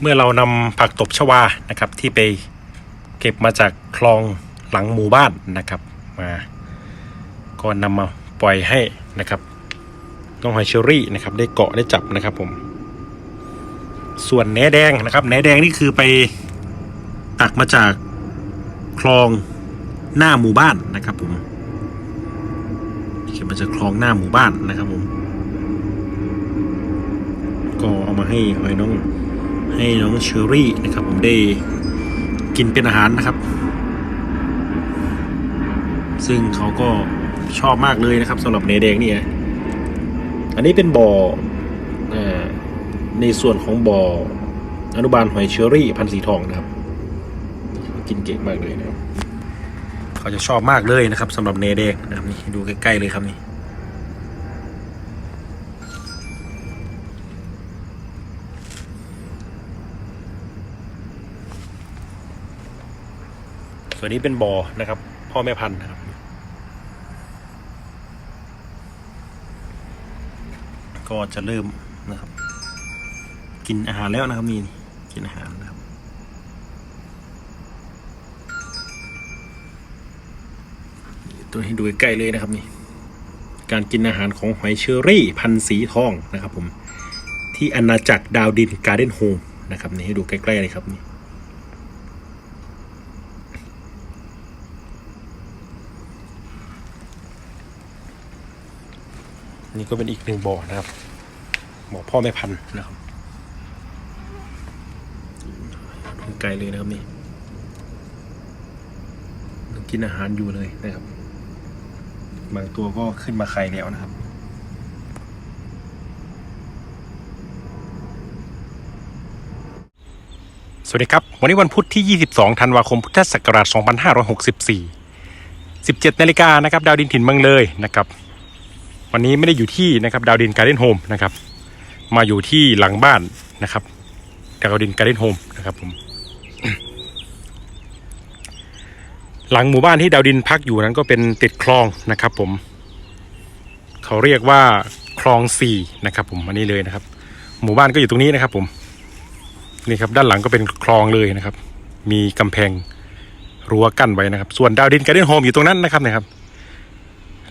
เมื่อเรานำผักตบชวานะครับที่ไปเก็บมาจากคลองหลังหมู่บ้านนะครับมาก็นำมาปล่อยให้นะครับน้องหอยเชอรี่นะครับ ได้เกาะได้จับนะครับผม ส่วนแหนแดงนะครับแหนแดงนี่คือไปตักมาจากคลองหน้าหมู่บ้านนะครับผมเก็บมาจากคลองหน้าหมู่บ้านนะครับผม ก็เอามาให้หอยน้อง ให้น้องเชอรี่นะครับ ผมได้กินเป็นอาหารนะครับ ซึ่งเขาก็ชอบมากเลยนะครับสำหรับเนแดงนี่อันนี้เป็นบ่อในส่วนของบ่ออนุบาลหอยเชอรี่พันสีทองนะครับ กินเก่งมากเลยนะครับ เขาจะชอบมากเลยนะครับสำหรับเนแดงนะครับนี่ดูใกล้ๆเลยครับนี่ วนนี้เป็นบ่อนะครับ พ่อแม่พันธุ์นะครับ ก็จะเริ่มนะครับ กินอาหารแล้วนะครับมีกินอาหารนะครับตัวให้ดูใกล้เลยนะครับนี่การกินอาหารของหอยเชอรี่พันธ์สีทองนะครับผมที่อาณาจักรดาวดินการ์เด้นโฮมนะครับนี่ให้ดูใกล้ๆเลยครับนี่ นี่ก็เป็นอีกหนึ่งบ่อนะครับบ่อพ่อแม่พันธุ์นะครับไกลเลยนะครับนี่กินอาหารอยู่เลยนะครับ บางตัวก็ขึ้นมาไข่แล้วนะครับสวัสดีครับ วันนี้วันพุธที่ 22 ธันวาคม พุทธศักราช 2564 17 นาฬิกานะครับ ดาวดินถิ่นเมืองเลยนะครับ วันนี้ไม่ได้อยู่ที่นะครับดาวดินการ์เด้นโฮมนะครับ มาอยู่ที่หลังบ้านนะครับดาวดินการ์เด้นโฮมนะครับผมหลังหมู่บ้านที่ดาวดินพักอยู่นั้นก็เป็นติดคลองนะครับ ผม เขาเรียกว่าคลองสี่นะครับ ผมอันนี้เลยนะครับ หมู่บ้านก็อยู่ตรงนี้นะครับ ผมนี่ครับด้านหลังก็เป็นคลองเลยนะครับ มีกำแพงรั้วกั้นไว้นะครับ ส่วนดาวดินการ์เด้นโฮมอยู่ตรงนั้นนะครับนะครับ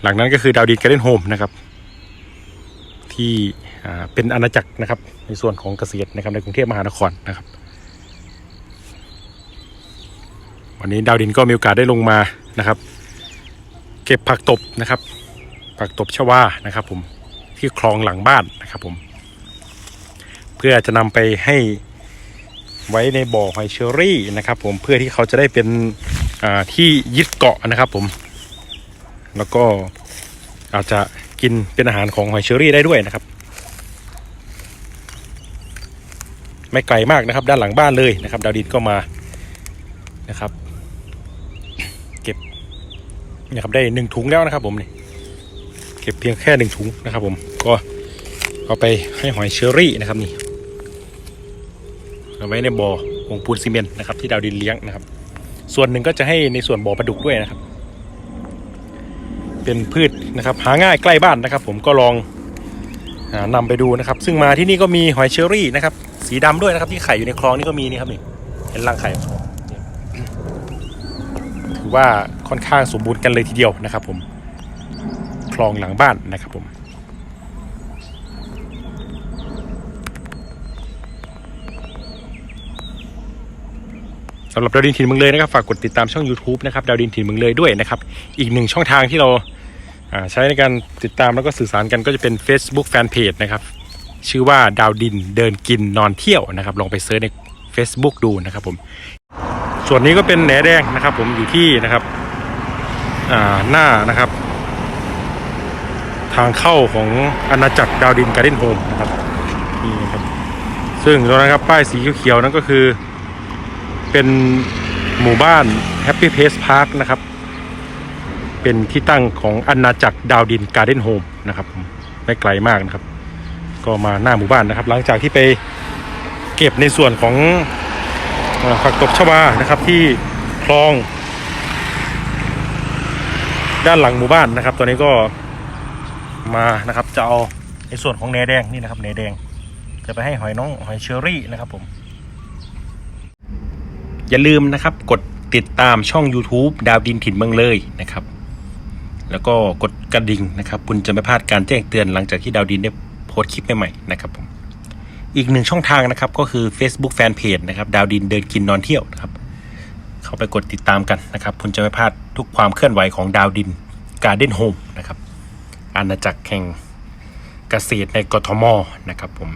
หลังนั้นก็คือดาวดินการ์เด้นโฮมนะครับ ที่เป็นอาณาจักรนะครับ ในส่วนของเกษตรนะครับในกรุงเทพมหานครนะครับ วันนี้ดาวดินก็มีโอกาสได้ลงมานะครับ เก็บผักตบนะครับ ผักตบชวานะครับ ผมที่คลองหลังบ้านนะครับ ผม เพื่อจะนำไปให้ไว้ในบ่อหอยเชอรี่นะครับ ผมเพื่อที่เขาจะได้เป็นที่ยึดเกาะนะครับ ผม แล้วก็อาจจะกินเป็นอาหารของหอยเชอรี่ได้ด้วยนะครับ ไม่ไกลมากนะครับ ด้านหลังบ้านเลยนะครับ ดาวดินก็มานะครับ เก็บนะครับได้หนึ่งถุงแล้วนะครับ ผมนี่เก็บเพียงแค่หนึ่งถุงนะครับ ผมก็เอาไปให้หอยเชอรี่นะครับนี่เอาไว้ในบ่อผงปูนซีเมนต์นะครับ ที่ดาวดินเลี้ยงนะครับ ส่วนหนึ่งก็จะให้ในส่วนบ่อปลาดุกด้วยนะครับ เป็นพืชนะครับ หาง่ายใกล้บ้านนะครับ ผมก็ลองอานำไปดูนะครับ ซึ่งมาที่นี่ก็มีหอยเชอรี่นะครับ สีดำด้วยนะครับ ที่ไข่อยู่ในคลองนี่ก็มีนี่ครับนี่เห็นรังไข่ถือว่าค่อนข้างสมบูรณ์กันเลยทีเดียวนะครับ ผมคลองหลังบ้านนะครับผมสำหรับดาวดินถิ่นเมืองเลยนะครับฝากกดติดตามช่อง YouTube นะครับดาวดินถิ่นเมืองเลยด้วยนะครับ อีกหนึ่งช่องทางที่เรา ใช้ในการติดตามแล้วก็สื่อสารกันก็จะเป็น Facebook Fanpage นะครับ ชื่อว่าดาวดินเดินกินนอนเที่ยวนะครับ ลองไปเซิร์ชใน Facebook ดูนะครับผม ส่วนนี้ก็เป็นแหนแดงนะครับ ผมอยู่ที่นะครับหน้านะครับ ทางเข้าของอาณาจักรดาวดินการ์เด้นโฮมนะครับนี่นะครับ ซึ่งตรงนั้นครับป้ายสีเขียวๆนั่นก็คือ เป็นหมู่บ้าน Happy Place Park นะครับ เป็นที่ตั้งของอาณาจักรดาวดินการ์เด้นโฮมนะครับไม่ไกลมากนะครับ ก็มาหน้าหมู่บ้านนะครับ หลังจากที่ไปเก็บในส่วนของผักตบชวานะครับที่คลอง ด้านหลังหมู่บ้านนะครับ ตัวนี้ก็มานะครับจะเอาในส่วนของเนแดงนี่นะครับเนแดง จะไปให้หอยน้องหอยเชอรี่นะครับผม อย่าลืมนะครับกดติดตามช่อง YouTube ดาวดินถิ่นเมืองเลยนะครับ แล้วก็กดกระดิ่งนะครับ คุณจะไม่พลาดการแจ้งเตือนหลังจากที่ดาวดินได้โพสต์คลิปใหม่ๆนะครับผมอีกหนึ่งช่องทางนะครับก็คือ Facebook Fanpage นะครับดาวดินเดินกินนอนเที่ยวนะครับ เข้าไปกดติดตามกันนะครับ คุณจะไม่พลาดทุกความเคลื่อนไหวของดาวดินการ์เด้นโฮมนะครับอาณาจักรแห่งเกษตรในกทมนะครับผม